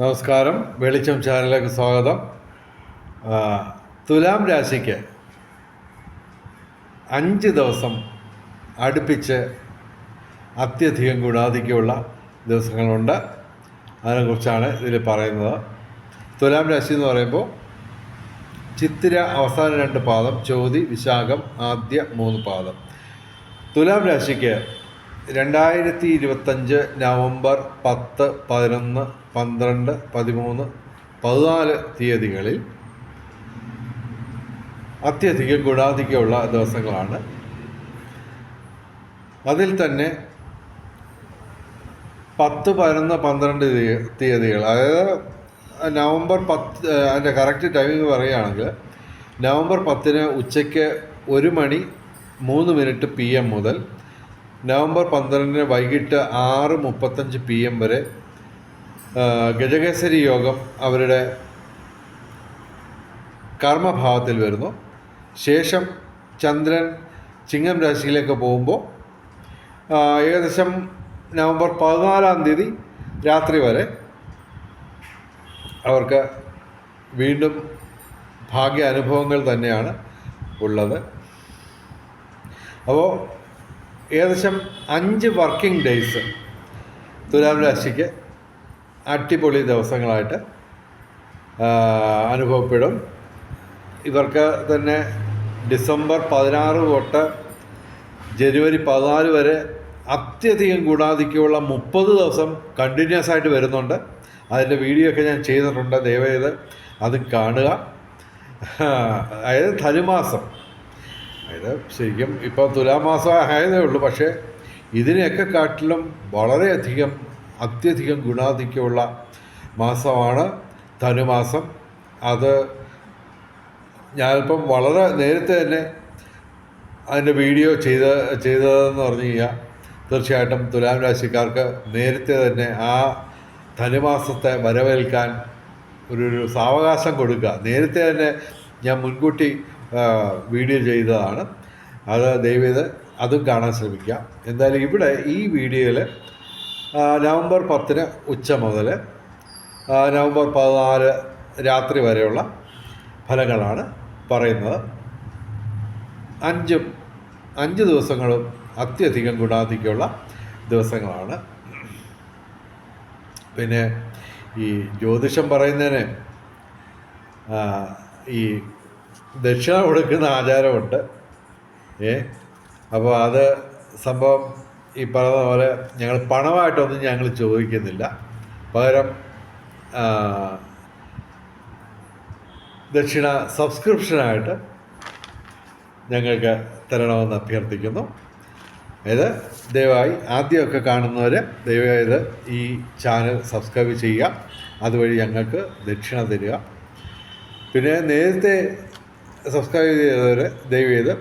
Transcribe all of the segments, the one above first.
നമസ്കാരം. വെളിച്ചം ചാനലിലേക്ക് സ്വാഗതം. തുലാം രാശിക്ക് അഞ്ച് ദിവസം അടുപ്പിച്ച് അത്യധികം ഗുണാധിക്യമുള്ള ദിവസങ്ങളുണ്ട്. അതിനെക്കുറിച്ചാണ് ഇതിൽ പറയുന്നത്. തുലാം രാശി എന്ന് പറയുമ്പോൾ ചിത്തിര അവസാന രണ്ട് പാദം ചോതി വിശാഖം ആദ്യ മൂന്ന് പാദം. തുലാം രാശിക്ക് രണ്ടായിരത്തി ഇരുപത്തഞ്ച് നവംബർ പത്ത് പതിനൊന്ന് പന്ത്രണ്ട് പതിമൂന്ന് പതിനാല് തീയതികളിൽ അത്യധികം ഗുണാധികമുള്ള ദിവസങ്ങളാണ്. അതിൽ തന്നെ പത്ത് പതിനൊന്ന് പന്ത്രണ്ട് തീയ- തീയതികൾ. അതായത് നവംബർ പത്ത് അതിന്റെ കറക്റ്റ് ടൈമിംഗ് പറയുകയാണെങ്കിൽ നവംബർ പത്തിന് ഉച്ചയ്ക്ക് ഒരു മണി മൂന്ന് മിനിറ്റ് പി എം മുതൽ നവംബർ പന്ത്രണ്ടിന് വൈകിട്ട് ആറ് മുപ്പത്തഞ്ച് പി എം വരെ ഗജകേസരി യോഗം അവരുടെ കർമ്മഭാവത്തിൽ വരുന്നു. ശേഷം ചന്ദ്രൻ ചിങ്ങം രാശിയിലേക്ക് പോകുമ്പോൾ ഏകദേശം നവംബർ പതിനാലാം തീയതി രാത്രി വരെ അവർക്ക് വീണ്ടും ഭാഗ്യ അനുഭവങ്ങൾ തന്നെയാണ് ഉള്ളത്. അപ്പോൾ ഏകദേശം അഞ്ച് വർക്കിംഗ് ഡേയ്സ് തുലാം രാശിക്ക് അടിപൊളി ദിവസങ്ങളായിട്ട് അനുഭവപ്പെടും. ഇവർക്ക് തന്നെ ഡിസംബർ പതിനാറ് തൊട്ട് ജനുവരി പതിനാല് വരെ അത്യധികം ഗുണാധിക്യമുള്ള മുപ്പത് ദിവസം കണ്ടിന്യൂസ് ആയിട്ട് വരുന്നുണ്ട്. അതിന്റെ വീഡിയോ ഒക്കെ ഞാൻ ചെയ്തിട്ടുണ്ട് ദയവേത് അത് കാണുക. അതായത് ധനുമാസം. അതായത് ശരിക്കും ഇപ്പോൾ തുലാമാസം ആയതേ ഉള്ളൂ. പക്ഷേ ഇതിനെയൊക്കെ കാട്ടിലും വളരെയധികം അത്യധികം ഗുണാധിക്യമുള്ള മാസമാണ് ധനുമാസം. അത് ഞാനിപ്പം വളരെ നേരത്തെ തന്നെ അതിന്റെ വീഡിയോ ചെയ്ത ചെയ്തതെന്ന് പറഞ്ഞു കഴിഞ്ഞാൽ തീർച്ചയായിട്ടും തുലാം രാശിക്കാർക്ക് നേരത്തെ തന്നെ ആ ധനുമാസത്തെ വരവേൽക്കാൻ ഒരു ഒരു സാവകാശം കൊടുക്കുക. നേരത്തെ തന്നെ ഞാൻ മുൻകൂട്ടി വീഡിയോ ചെയ്തതാണ്. അത് ദയവേത് അതും കാണാൻ ശ്രമിക്കുക എന്തായാലും ഇവിടെ ഈ വീഡിയോയിൽ നവംബർ പത്തിന് ഉച്ച മുതൽ നവംബർ പതിനാല് രാത്രി വരെയുള്ള ഫലങ്ങളാണ് പറയുന്നത്. അഞ്ചും അഞ്ച് ദിവസങ്ങളും അത്യധികം ഗുണാധിക്കുള്ള ദിവസങ്ങളാണ്. പിന്നെ ഈ ജ്യോതിഷം പറയുന്നതിന് ഈ ദക്ഷിണ കൊടുക്കുന്ന ആചാരമുണ്ട്. ഏ? അപ്പോൾ അത് സംഭവം ഈ പറയുന്ന പോലെ ഞങ്ങൾ പണമായിട്ടൊന്നും ഞങ്ങൾ ചോദിക്കുന്നില്ല. പകരം ദക്ഷിണ സബ്സ്ക്രിപ്ഷനായിട്ട് ഞങ്ങൾക്ക് തരണമെന്ന് അഭ്യർത്ഥിക്കുന്നു. ഇത് ദയവായി ആദ്യമൊക്കെ കാണുന്നവർ ദയവായി ഇത് ഈ ചാനൽ സബ്സ്ക്രൈബ് ചെയ്യുക. അതുവഴി ഞങ്ങൾക്ക് ദക്ഷിണ തരിക. പിന്നെ നേരത്തെ സബ്സ്ക്രൈബ് ചെയ്തവർ ദയവ് ചെയ്ത്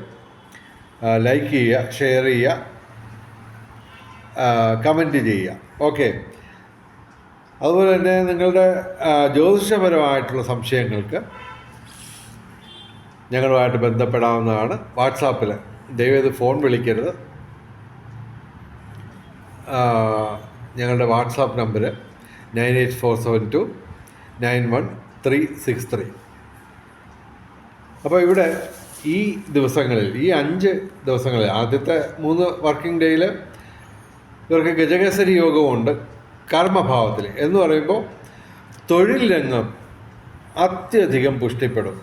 ലൈക്ക് ചെയ്യുക ഷെയർ ചെയ്യുക കമന്റ് ചെയ്യുക. ഓക്കെ അതുപോലെ തന്നെ നിങ്ങളുടെ ജ്യോതിഷപരമായിട്ടുള്ള സംശയങ്ങൾക്ക് ഞങ്ങളുമായിട്ട് ബന്ധപ്പെടാവുന്നതാണ് വാട്സാപ്പിൽ ദയവേത് ഫോൺ വിളിക്കരുത്. ഞങ്ങളുടെ WhatsApp number nine eight four seven two nine one three six three. അപ്പോൾ ഇവിടെ ഈ ദിവസങ്ങളിൽ ഈ അഞ്ച് ദിവസങ്ങളിൽ ആദ്യത്തെ മൂന്ന് വർക്കിംഗ് ഡേയിൽ ഇവർക്ക് ഗജകേസരി യോഗമുണ്ട് കർമ്മഭാവത്തിൽ. എന്ന് പറയുമ്പോൾ തൊഴിൽ രംഗം അത്യധികം പുഷ്ടിപ്പെടും.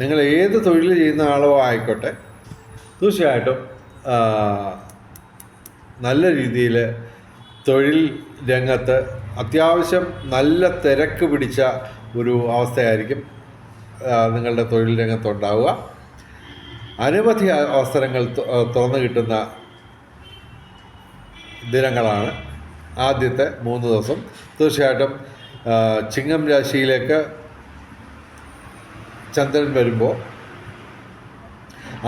നിങ്ങൾ ഏത് തൊഴിൽ ചെയ്യുന്ന ആളോ ആയിക്കോട്ടെ തീർച്ചയായിട്ടും നല്ല രീതിയിൽ തൊഴിൽ രംഗത്ത് അത്യാവശ്യം നല്ല തിരക്ക് പിടിച്ച ഒരു അവസ്ഥയായിരിക്കും നിങ്ങളുടെ തൊഴിൽ രംഗത്തുണ്ടാവുക അനവധി അവസരങ്ങൾ തുറന്നു കിട്ടുന്ന ദിനങ്ങളാണ് ആദ്യത്തെ മൂന്ന് ദിവസം. തീർച്ചയായിട്ടും ചിങ്ങം രാശിയിലേക്ക് ചന്ദ്രൻ വരുമ്പോൾ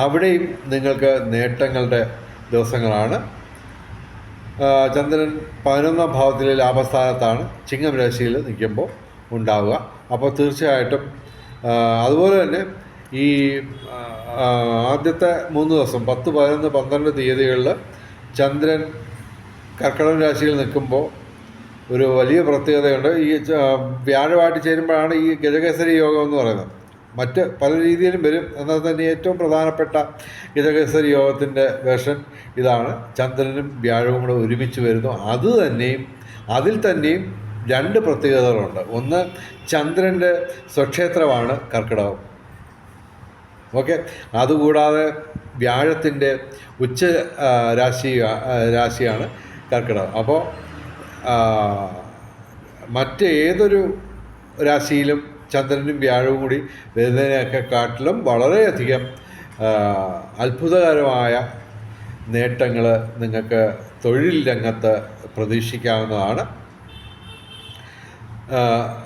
അവിടെയും നിങ്ങൾക്ക് നേട്ടങ്ങളുടെ ദിവസങ്ങളാണ്. ചന്ദ്രൻ പതിനൊന്നാം ഭാവത്തിലെ ലാഭസ്ഥാനത്താണ് ചിങ്ങം രാശിയിൽ നിൽക്കുമ്പോൾ ഉണ്ടാവുക. അപ്പോൾ തീർച്ചയായിട്ടും അതുപോലെ തന്നെ ഈ ആദ്യത്തെ മൂന്ന് ദിവസം പത്ത് പതിനൊന്ന് പന്ത്രണ്ട് തീയതികളിൽ ചന്ദ്രൻ കർക്കിടക രാശിയിൽ നിൽക്കുമ്പോൾ ഒരു വലിയ പ്രത്യേകതയുണ്ട്. ഈ വ്യാഴമായിട്ട് ചേരുമ്പോഴാണ് ഈ ഗജകേസരി യോഗം എന്ന് പറയുന്നത്. മറ്റ് പല രീതിയിലും വരും. എന്നാൽ തന്നെ ഏറ്റവും പ്രധാനപ്പെട്ട ഗജകേസരി യോഗത്തിന്റെ വേഷൻ ഇതാണ്. ചന്ദ്രനും വ്യാഴവും കൂടെ ഒരുമിച്ച് വരുന്നു. അത് തന്നെയും അതിൽ തന്നെയും രണ്ട് പ്രത്യേകതകളുണ്ട്. ഒന്ന് ചന്ദ്രന്റെ സ്വക്ഷേത്രമാണ് കർക്കിടകം. ഓക്കെ? അതുകൂടാതെ വ്യാഴത്തിന്റെ ഉച്ച രാശി രാശിയാണ് കർക്കിടകം. അപ്പോൾ മറ്റേതൊരു രാശിയിലും ചന്ദ്രനും വ്യാഴവും കൂടി വരുന്നതിനെയൊക്കെ കാട്ടിലും വളരെയധികം അത്ഭുതകരമായ നേട്ടങ്ങൾ നിങ്ങൾക്ക് തൊഴിൽ രംഗത്ത് പ്രതീക്ഷിക്കാവുന്നതാണ്.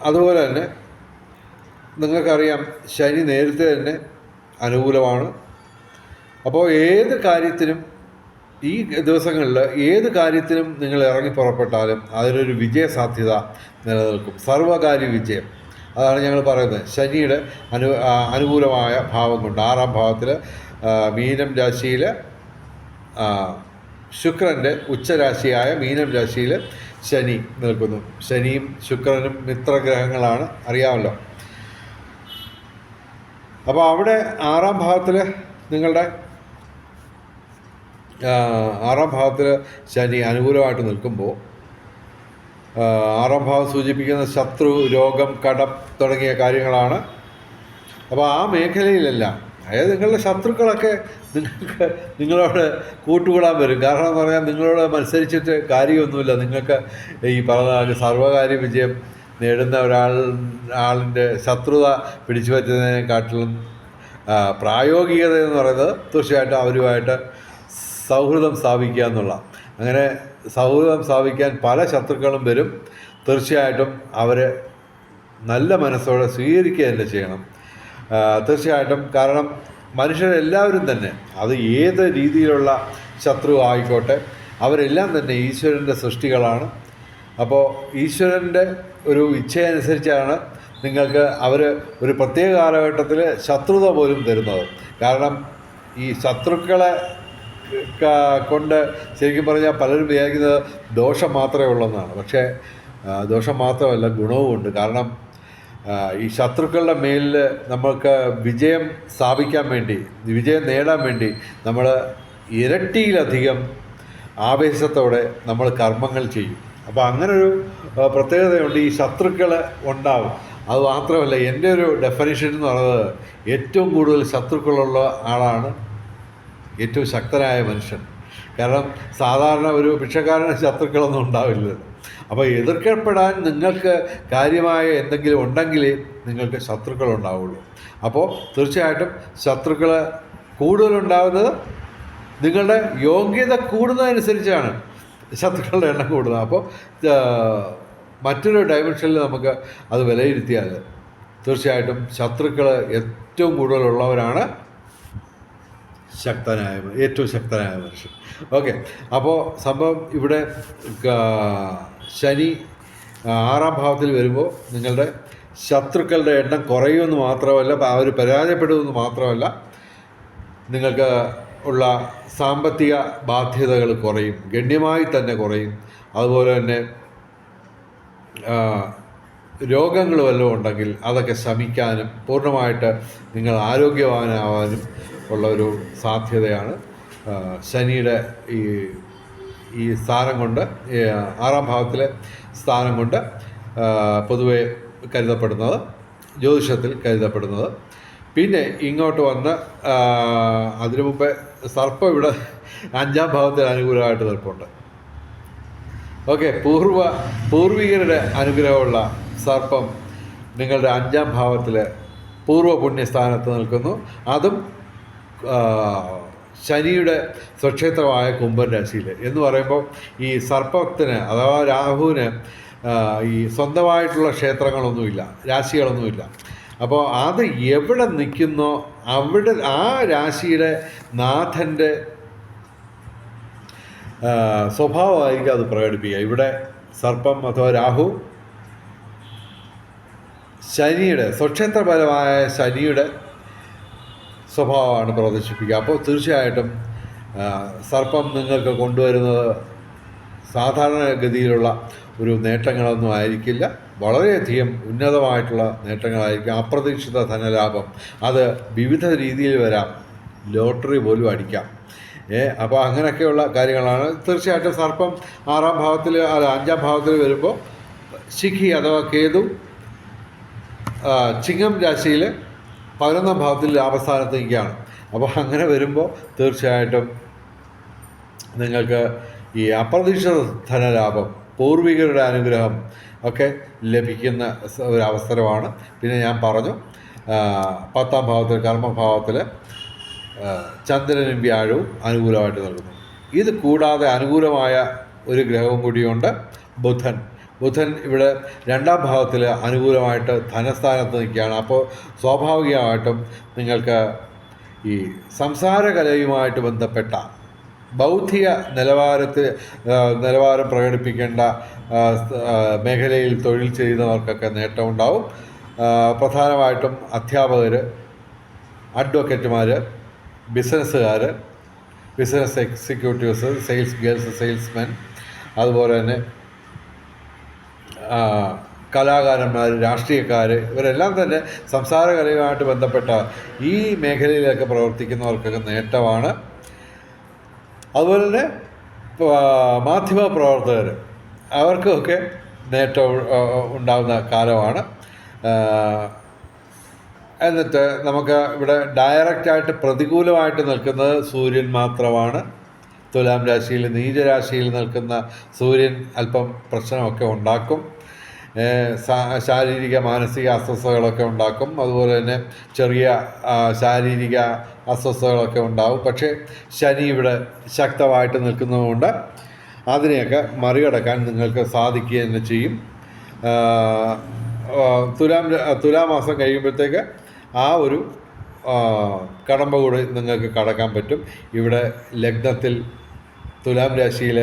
അതുപോലെ തന്നെ നിങ്ങൾക്കറിയാം ശനി നേരത്തെ തന്നെ അനുകൂലമാണ്. അപ്പോൾ ഏത് കാര്യത്തിനും ഈ ദിവസങ്ങളിൽ ഏത് കാര്യത്തിനും നിങ്ങൾ ഇറങ്ങി പുറപ്പെട്ടാലും അതിനൊരു വിജയ സാധ്യത നിലനിൽക്കും. സർവകാര്യ വിജയം. അതാണ് ഞങ്ങൾ പറയുന്നത്. ശനിയുടെ അനു അനുകൂലമായ ഭാവം കൊണ്ട് ആറാം ഭാവത്തിൽ മീനം രാശിയിൽ ശുക്രന്റെ ഉച്ചരാശിയായ മീനം രാശിയിൽ ശനി നിൽക്കുന്നു. ശനിയും ശുക്രനും മിത്രഗ്രഹങ്ങളാണ്. അറിയാമല്ലോ. അപ്പോൾ അവിടെ ആറാം ഭാവത്തിൽ നിങ്ങളുടെ ആറാം ഭാവത്തിൽ ശനി അനുകൂലമായിട്ട് നിൽക്കുമ്പോൾ ആറാം ഭാവം സൂചിപ്പിക്കുന്ന ശത്രു രോഗം കടം തുടങ്ങിയ കാര്യങ്ങളാണ്. അപ്പോൾ ആ മേഖലയിലെല്ലാം അതായത് നിങ്ങളുടെ ശത്രുക്കളൊക്കെ നിങ്ങൾക്ക് നിങ്ങളോട് കൂട്ടുകൂടാൻ വരും. കാരണം പറയാൻ നിങ്ങളോട് മത്സരിച്ചിട്ട് കാര്യമൊന്നുമില്ല. നിങ്ങൾക്ക് ഈ പറഞ്ഞ സർവകാര്യ വിജയം നേടുന്ന ഒരാൾ ആളിന്റെ ശത്രുത പിടിച്ചു വച്ചതിനെക്കാട്ടിലും പ്രായോഗികത എന്ന് പറയുന്നത് തീർച്ചയായിട്ടും അവരുമായിട്ട് സൗഹൃദം സ്ഥാപിക്കുക എന്നുള്ള. അങ്ങനെ സൗഹൃദം സ്ഥാപിക്കാൻ പല ശത്രുക്കളും വരും. തീർച്ചയായിട്ടും അവരെ നല്ല മനസ്സോടെ സ്വീകരിക്കുക തന്നെ ചെയ്യണം. തീർച്ചയായിട്ടും. കാരണം മനുഷ്യരെല്ലാവരും തന്നെ അത് ഏത് രീതിയിലുള്ള ശത്രു ആയിക്കോട്ടെ അവരെല്ലാം തന്നെ ഈശ്വരന്റെ സൃഷ്ടികളാണ്. അപ്പോൾ ഈശ്വരന്റെ ഒരു ഇച്ഛയനുസരിച്ചാണ് നിങ്ങൾക്ക് അവർ ഒരു പ്രത്യേക കാലഘട്ടത്തിൽ ശത്രുത പോലും തരുന്നത്. കാരണം ഈ ശത്രുക്കളെ കൊണ്ട് ശരിക്കും പറഞ്ഞാൽ പലരും വിചാരിക്കുന്നത് ദോഷം മാത്രമേ ഉള്ളെന്നാണ് പക്ഷേ ദോഷം മാത്രമല്ല ഗുണവുമുണ്ട്. കാരണം ഈ ശത്രുക്കളുടെ മേലിൽ നമുക്ക് വിജയം സ്ഥാപിക്കാൻ വേണ്ടി വിജയം നേടാൻ വേണ്ടി നമ്മൾ ഇരട്ടിയിലധികം ആവേശത്തോടെ നമ്മൾ കർമ്മങ്ങൾ ചെയ്യും. അപ്പോൾ അങ്ങനൊരു പ്രത്യേകതയുണ്ട് ഈ ശത്രുക്കൾ ഉണ്ടാവും. അത് മാത്രമല്ല എന്റെ ഒരു ഡെഫിനിഷൻ എന്ന് പറയുന്നത് ഏറ്റവും കൂടുതൽ ശത്രുക്കളുള്ള ആളാണ് ഏറ്റവും ശക്തനായ മനുഷ്യൻ. കാരണം സാധാരണ ഒരു ഭിക്ഷക്കാരന് ശത്രുക്കളൊന്നും ഉണ്ടാവില്ല. അപ്പോൾ എതിർക്കപ്പെടാൻ നിങ്ങൾക്ക് കാര്യമായ എന്തെങ്കിലും ഉണ്ടെങ്കിലേ നിങ്ങൾക്ക് ശത്രുക്കൾ ഉണ്ടാവുള്ളൂ അപ്പോൾ തീർച്ചയായിട്ടും ശത്രുക്കൾ കൂടുതലുണ്ടാവുന്നത് നിങ്ങളുടെ യോഗ്യത കൂടുന്നതനുസരിച്ചാണ് ശത്രുക്കളുടെ എണ്ണം കൂടുന്നത്. അപ്പോൾ മറ്റൊരു ഡയമെൻഷനിൽ നമുക്ക് അത് വിലയിരുത്തിയാൽ തീർച്ചയായിട്ടും ശത്രുക്കൾ ഏറ്റവും കൂടുതലുള്ളവരാണ് ശക്തനായ ഏറ്റവും ശക്തനായ മനുഷ്യൻ. ഓക്കെ. അപ്പോൾ സംഭവം ഇവിടെ ശനി ആറാം ഭാവത്തിൽ വരുമ്പോൾ നിങ്ങളുടെ ശത്രുക്കളുടെ എണ്ണം കുറയുമെന്ന് മാത്രമല്ല അവർ പരാജയപ്പെടുമെന്ന് മാത്രമല്ല നിങ്ങൾക്ക് ഉള്ള സാമ്പത്തിക ബാധ്യതകൾ കുറയും ഗണ്യമായി തന്നെ കുറയും. അതുപോലെ തന്നെ രോഗങ്ങൾ വല്ലതും ഉണ്ടെങ്കിൽ അതൊക്കെ ശമിക്കാനും പൂർണമായിട്ട് നിങ്ങൾ ആരോഗ്യവാനാവാനും ഉള്ള ഒരു സാധ്യതയാണ് ശനിയുടെ ഈ ഈ സ്ഥാനം കൊണ്ട് ആറാം ഭാവത്തിലെ സ്ഥാനം കൊണ്ട് പൊതുവെ കരുതപ്പെടുന്നത് ജ്യോതിഷത്തിൽ കരുതപ്പെടുന്നത്. പിന്നെ ഇങ്ങോട്ട് വന്ന് അതിനു മുമ്പേ സർപ്പം ഇവിടെ അഞ്ചാം ഭാവത്തിൽ അനുകൂലമായിട്ട് നിൽപ്പുണ്ട്. ഓക്കെ പൂർവ പൂർവികരുടെ അനുഗ്രഹമുള്ള സർപ്പം നിങ്ങളുടെ അഞ്ചാം ഭാവത്തിലെ പൂർവ പുണ്യസ്ഥാനത്ത് നിൽക്കുന്നു. അതും ശനിയുടെ സ്വക്ഷേത്രമായ കുംഭൻ രാശിയിൽ എന്ന് പറയുമ്പോൾ ഈ സർപ്പത്തിന് അഥവാ രാഹുവിന് ഈ സ്വന്തമായിട്ടുള്ള ക്ഷേത്രങ്ങളൊന്നുമില്ല രാശികളൊന്നുമില്ല. അപ്പോൾ അത് എവിടെ നിൽക്കുന്നോ അവിടെ ആ രാശിയുടെ നാഥന്റെ സ്വഭാവമായിരിക്കും അത് പ്രകടിപ്പിക്കുക. ഇവിടെ സർപ്പം അഥവാ രാഹു ശനിയുടെ സ്വക്ഷേത്രപരമായ ശനിയുടെ സ്വഭാവമാണ് പ്രദർശിപ്പിക്കുക. അപ്പോൾ തീർച്ചയായിട്ടും സർപ്പം നിങ്ങൾക്ക് കൊണ്ടുവരുന്നത് സാധാരണഗതിയിലുള്ള ഒരു നേട്ടങ്ങളൊന്നും ആയിരിക്കില്ല. വളരെയധികം ഉന്നതമായിട്ടുള്ള നേട്ടങ്ങളായിരിക്കും. അപ്രതീക്ഷിത ധനലാഭം. അത് വിവിധ രീതിയിൽ വരാം. ലോട്ടറി പോലും അടിക്കാം. ഏ അപ്പോൾ അങ്ങനെയൊക്കെയുള്ള കാര്യങ്ങളാണ്. തീർച്ചയായിട്ടും സർപ്പം ആറാം ഭാവത്തിൽ അല്ല അഞ്ചാം ഭാവത്തിൽ വരുമ്പോൾ ശിഖി അഥവാ കേതു ചിങ്ങം രാശിയിൽ പതിനൊന്നാം ഭാവത്തിൽ അവസാനത്തേക്കാണ്. അപ്പോൾ അങ്ങനെ വരുമ്പോൾ തീർച്ചയായിട്ടും നിങ്ങൾക്ക് ഈ അപ്രതീക്ഷിത ധനലാഭം പൂർവികരുടെ അനുഗ്രഹം ഒക്കെ ലഭിക്കുന്ന ഒരു അവസരമാണ്. പിന്നെ ഞാൻ പറഞ്ഞു പത്താം ഭാവത്തിൽ കർമ്മഭാവത്തിൽ ചന്ദ്രനും വ്യാഴവും അനുകൂലമായിട്ട് നൽകുന്നു ഇത് കൂടാതെ അനുകൂലമായ ഒരു ഗ്രഹവും കൂടിയുണ്ട് ബുധൻ. ബുധൻ ഇവിടെ രണ്ടാം ഭാവത്തിൽ അനുകൂലമായിട്ട് ധനസ്ഥാനത്ത് നിൽക്കുകയാണ്. അപ്പോൾ സ്വാഭാവികമായിട്ടും നിങ്ങൾക്ക് ഈ സംസാരകലയുമായിട്ട് ബന്ധപ്പെട്ട ബൗദ്ധിക നിലവാരത്തിൽ നിലവാരം പ്രകടിപ്പിക്കേണ്ട മേഖലയിൽ തൊഴിൽ ചെയ്യുന്നവർക്കൊക്കെ നേട്ടമുണ്ടാവും പ്രധാനമായിട്ടും അധ്യാപകർ അഡ്വക്കേറ്റുമാർ ബിസിനസ്സുകാർ business executives sales girls salesmen അതുപോലെ തന്നെ കലാകാരന്മാർ രാഷ്ട്രീയക്കാർ ഇവരെല്ലാം തന്നെ സംസാര കലയുമായിട്ട് ബന്ധപ്പെട്ട ഈ മേഖലയിലൊക്കെ പ്രവർത്തിക്കുന്നവർക്കൊക്കെ നേട്ടമാണ്. അതുപോലെ തന്നെ മാധ്യമ പ്രവർത്തകർ അവർക്കൊക്കെ നേട്ടം ഉണ്ടാകുന്ന കാലമാണ്. എന്നിട്ട് നമുക്ക് ഇവിടെ ഡയറക്റ്റായിട്ട് പ്രതികൂലമായിട്ട് നിൽക്കുന്നത് സൂര്യൻ മാത്രമാണ്. തുലാം രാശിയിൽ നീചരാശിയിൽ നിൽക്കുന്ന സൂര്യൻ അല്പം പ്രശ്നമൊക്കെ ഉണ്ടാക്കും. ശാരീരിക മാനസിക അസ്വസ്ഥതകളൊക്കെ ഉണ്ടാക്കും. അതുപോലെ തന്നെ ചെറിയ ശാരീരിക അസ്വസ്ഥതകളൊക്കെ ഉണ്ടാവും. പക്ഷേ ശനി ഇവിടെ ശക്തമായിട്ട് നിൽക്കുന്നതുകൊണ്ട് അതിനെയൊക്കെ മറികടക്കാൻ നിങ്ങൾക്ക് സാധിക്കുക തന്നെ ചെയ്യും. തുലാം തുലാമാസം കഴിയുമ്പോഴത്തേക്ക് ആ ഒരു കടമ്പ കൂടി നിങ്ങൾക്ക് കടക്കാൻ പറ്റും. ഇവിടെ ലഗ്നത്തിൽ തുലാം രാശിയിൽ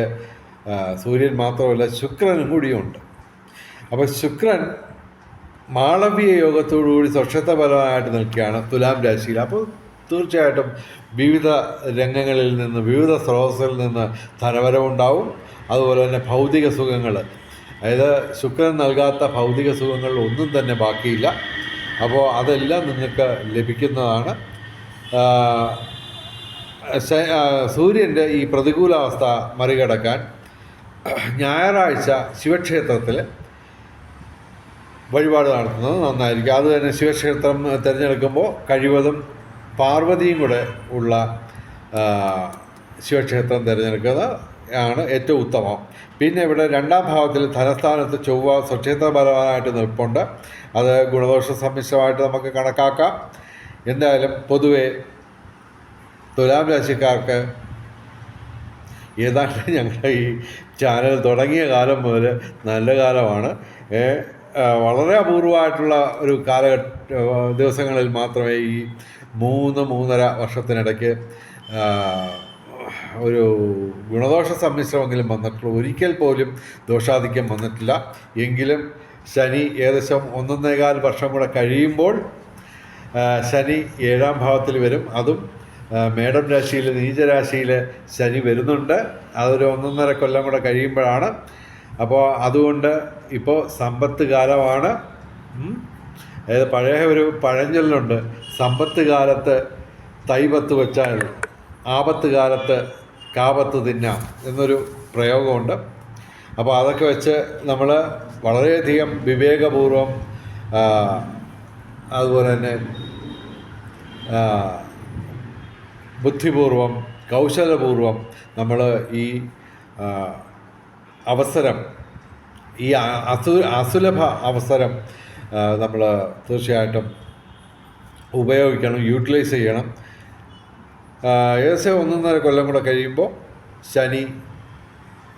സൂര്യൻ മാത്രമല്ല ശുക്രനും കൂടിയുണ്ട് അപ്പോൾ ശുക്രൻ മാളവീയ യോഗത്തോടുകൂടി സ്വക്ഷത്തപരമായിട്ട് നിൽക്കുകയാണ് തുലാം രാശിയിൽ. അപ്പോൾ തീർച്ചയായിട്ടും വിവിധ രംഗങ്ങളിൽ നിന്ന് വിവിധ സ്രോതസ്സിൽ നിന്ന് ധനവരവുണ്ടാവും. അതുപോലെ തന്നെ ഭൗതിക സുഖങ്ങൾ. അതായത് ശുക്രൻ നൽകാത്ത ഭൗതിക സുഖങ്ങൾ ഒന്നും തന്നെ ബാക്കിയില്ല. അപ്പോൾ അതെല്ലാം നിങ്ങൾക്ക് ലഭിക്കുന്നതാണ്. സൂര്യന്റെ ഈ പ്രതികൂലാവസ്ഥ മറികടക്കാൻ ഞായറാഴ്ച ശിവക്ഷേത്രത്തിൽ വഴിപാട് നടത്തുന്നത് നന്നായിരിക്കും. അതുതന്നെ ശിവക്ഷേത്രം തിരഞ്ഞെടുക്കുമ്പോൾ കഴിവതും പാർവതിയും കൂടെ ഉള്ള ശിവക്ഷേത്രം തിരഞ്ഞെടുക്കുന്നത് ആണ് ഏറ്റവും ഉത്തമം. പിന്നെ ഇവിടെ രണ്ടാം ഭാവത്തിൽ ധനസ്ഥാനത്ത് ചൊവ്വ സ്വക്ഷേത്രപരമായിട്ട് നിൽപ്പുണ്ട്. അത് ഗുണദോഷ സമ്മിശ്രമായിട്ട് നമുക്ക് കണക്കാക്കാം. എന്തായാലും പൊതുവെ തുലാം രാശിക്കാർക്ക് ഏതാണ്ട് ഞങ്ങളുടെ ഈ ചാനൽ തുടങ്ങിയ കാലം മുതൽ നല്ല കാലമാണ്. വളരെ അപൂർവമായിട്ടുള്ള ഒരു കാലഘട്ട ദിവസങ്ങളിൽ മാത്രമേ ഈ മൂന്ന് മൂന്നര വർഷത്തിനിടയ്ക്ക് ഒരു ഗുണദോഷ സമ്മിശ്രമെങ്കിലും വന്നിട്ടുള്ളൂ. ഒരിക്കൽ പോലും ദോഷാധിക്യം വന്നിട്ടില്ല. എങ്കിലും ശനി ഏകദേശം ഒന്നൊന്നേകാൽ വർഷം കൂടെ കഴിയുമ്പോൾ ശനി ഏഴാം ഭാവത്തിൽ വരും. അതും മേടം രാശിയിൽ നീചരാശിയിൽ ശനി വരുന്നുണ്ട്. അതൊരു ഒന്നൊന്നര കൊല്ലം കൂടെ കഴിയുമ്പോഴാണ്. അപ്പോൾ അതുകൊണ്ട് ഇപ്പോൾ സമ്പത്ത് കാലമാണ്. അതായത് പഴയ ഒരു പഴഞ്ചൊല്ലുണ്ട്. സമ്പത്ത് കാലത്ത് തൈപത്ത് വെച്ചാൽ ആപത്ത് കാലത്ത് കാപത്ത് തിന്നാം എന്നൊരു പ്രയോഗമുണ്ട്. അപ്പോൾ അതൊക്കെ വെച്ച് നമ്മൾ വളരെയധികം വിവേകപൂർവം അതുപോലെ തന്നെ ബുദ്ധിപൂർവം കൗശലപൂർവം നമ്മൾ ഈ അവസരം ഈ അസു അസുലഭ അവസരം നമ്മൾ തീർച്ചയായിട്ടും ഉപയോഗിക്കണം യൂട്ടിലൈസ് ചെയ്യണം. ഏകദേശം ഒന്നൊന്നര കൊല്ലം കൂടെ കഴിയുമ്പോൾ ശനി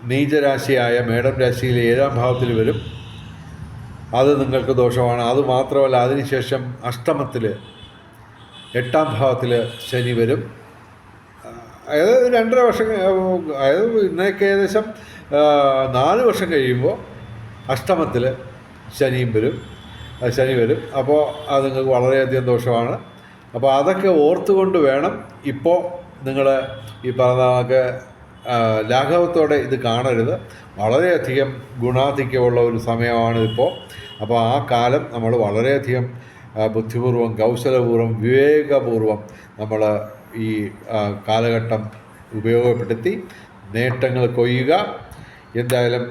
നീചരാശിയായ മേടം രാശിയിലെ ഏഴാം ഭാവത്തിൽ വരും. അത് നിങ്ങൾക്ക് ദോഷമാണ്. അതുമാത്രമല്ല അതിനുശേഷം അഷ്ടമത്തിൽ എട്ടാം ഭാവത്തിൽ ശനി വരും. അതായത് രണ്ടര വർഷം അതായത് ഇന്നേക്ക് ഏകദേശം നാല് വർഷം കഴിയുമ്പോൾ അഷ്ടമത്തിൽ ശനിയും വരും ശനി വരും. അപ്പോൾ അത് നിങ്ങൾക്ക് വളരെയധികം ദോഷമാണ്. അപ്പോൾ അതൊക്കെ ഓർത്തുകൊണ്ട് വേണം ഇപ്പോൾ നിങ്ങൾ ഈ പറഞ്ഞ ലാഘവത്തോടെ ഇത് കാണരുത്. വളരെയധികം ഗുണാധിക്യമുള്ള ഒരു സമയമാണ് ഇപ്പോൾ. അപ്പോൾ ആ കാലം നമ്മൾ വളരെയധികം ബുദ്ധിപൂർവം കൗശലപൂർവം വിവേകപൂർവം നമ്മൾ ഈ കാലഘട്ടം ഉപയോഗപ്പെടുത്തി നേട്ടങ്ങൾ കൊയ്യുക. എന്തായാലും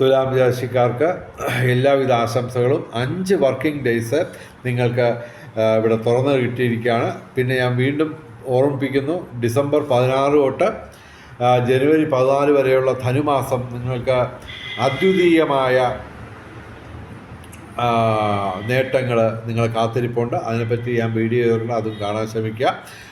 തുലാം രാശിക്കാർക്ക് എല്ലാവിധ ആശംസകളും. അഞ്ച് വർക്കിംഗ് ഡേയ്സ് നിങ്ങൾക്ക് ഇവിടെ തുറന്ന് കിട്ടിയിരിക്കുകയാണ്. പിന്നെ ഞാൻ വീണ്ടും ഓർമ്മിപ്പിക്കുന്നു ഡിസംബർ പതിനാറ് തൊട്ട് ജനുവരി പതിനാല് വരെയുള്ള ധനുമാസം നിങ്ങൾക്ക് അദ്വിതീയമായ നേട്ടങ്ങൾ നിങ്ങൾ കാത്തിരിപ്പുണ്ട്. അതിനെപ്പറ്റി ഞാൻ വീഡിയോ അതും കാണാൻ ശ്രമിക്കുക.